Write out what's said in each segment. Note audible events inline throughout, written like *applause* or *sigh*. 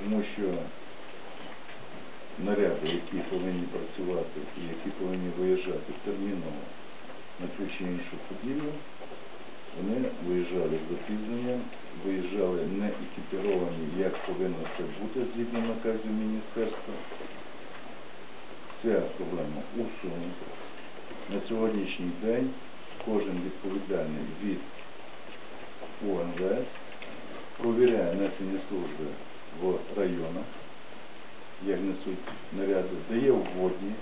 Тому що наряди, які повинні працювати і які повинні виїжджати терміново на ту чи іншу подію, вони виїжджали з запізненням, виїжджали не екіпіровані, як повинно це бути згідно наказів міністерства. Ця проблема усунута. На сьогоднішній день кожен відповідальний від УМВС провіряє несення служби в районах, як несуть наряди, дає вводні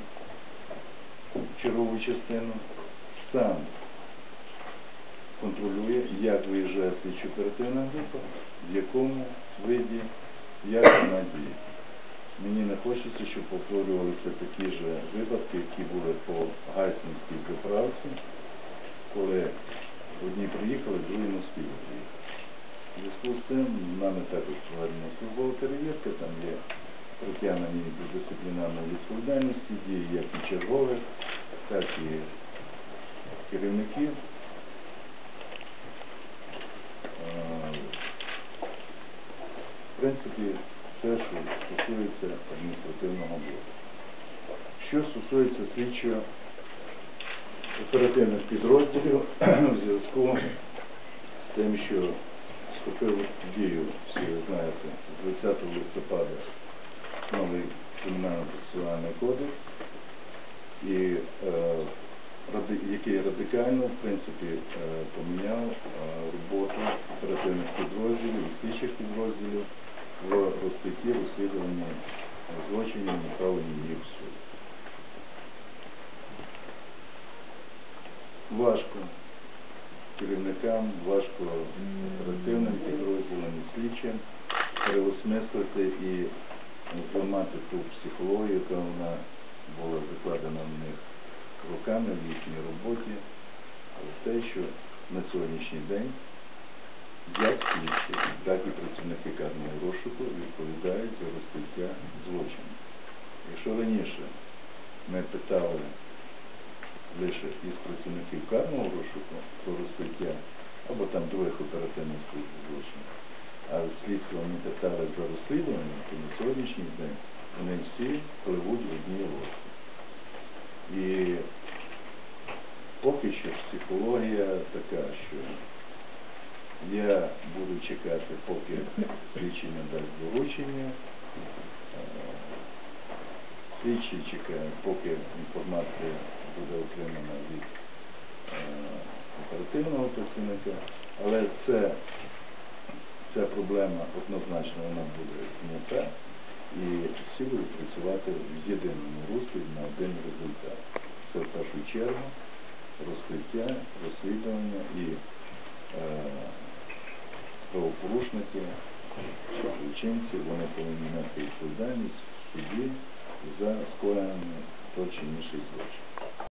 чергову частину, сам контролює, як виїжджає слідчо оперативна група, в якому виді, як вона діє. Мені не хочеться, щоб повторювалися такі ж випадки, які були по Гайсинській заправці, коли одні приїхали, другі не спіли цим нами також проведена службова перевірка, там є притягнені до дисциплінарної відповідальності дії як і чергових, так і керівників. Е, В принципі, все, що стосується адміністративного блоку. Що стосується слідчого оперативних підрозділів *clears throat* в зв'язку з тим, що вступив в дію, всі ви знаєте, 20 листопада новий кримінально-процесуальний кодекс, і, е, який радикально, в принципі, е, поміняв е, роботу оперативних підрозділів і слідчих підрозділів в розкритті розслідуванні злочинів, направлені їх в суд. Важко керівникам, важко оперативним підрозділам і слідчим переосмислити і зламати ту психологію, яка вона була закладена в них руками в їхній роботі, але те, що на сьогоднішній день як слідчі, так і працівники карного розшуку відповідають за розкриття злочинів. Якщо раніше ми питали лише із працівників карного розшуку про розкриття або там других оперативних служб злочинів, а слідство ми питали за розслідування, то на сьогоднішній день вони всі пливуть в одній лодці. І поки що психологія така, що я буду чекати, поки слідчий не дасть доручення. Е, Слідчий чекає, поки інформація отримана від е, оперативного працівника, але це, ця проблема однозначно вона буде знята і всі будуть працювати в єдиному руслі на один результат. Це в першу чергу розкриття, розслідування і е, правопорушники, злочинці, вони повинні мати відповідальність в суді за скоєння той чи інший злочин.